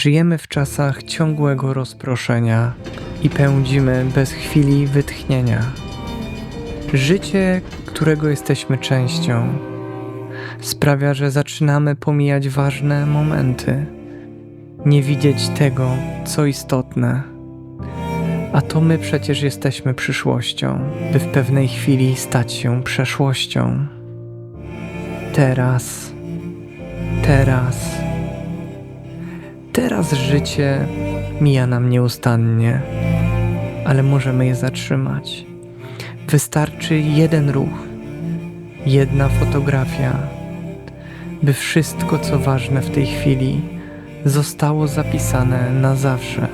Żyjemy w czasach ciągłego rozproszenia i pędzimy bez chwili wytchnienia. Życie, którego jesteśmy częścią, sprawia, że zaczynamy pomijać ważne momenty, nie widzieć tego, co istotne. A to my przecież jesteśmy przyszłością, by w pewnej chwili stać się przeszłością. Teraz, teraz, teraz życie mija nam nieustannie, ale możemy je zatrzymać. Wystarczy jeden ruch, jedna fotografia, by wszystko, co ważne w tej chwili, zostało zapisane na zawsze.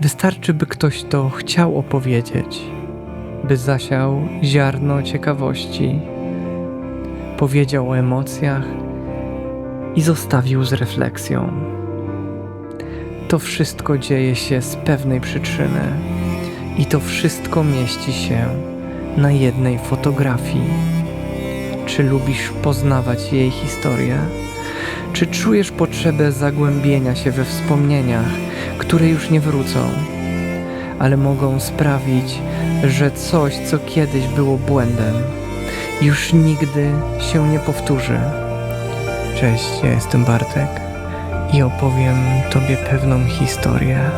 Wystarczy, by ktoś to chciał opowiedzieć, by zasiał ziarno ciekawości, powiedział o emocjach i zostawił z refleksją. To wszystko dzieje się z pewnej przyczyny i to wszystko mieści się na jednej fotografii. Czy lubisz poznawać jej historię? Czy czujesz potrzebę zagłębienia się we wspomnieniach, które już nie wrócą, ale mogą sprawić, że coś, co kiedyś było błędem, już nigdy się nie powtórzy? Cześć, ja jestem Bartek i opowiem Tobie pewną historię.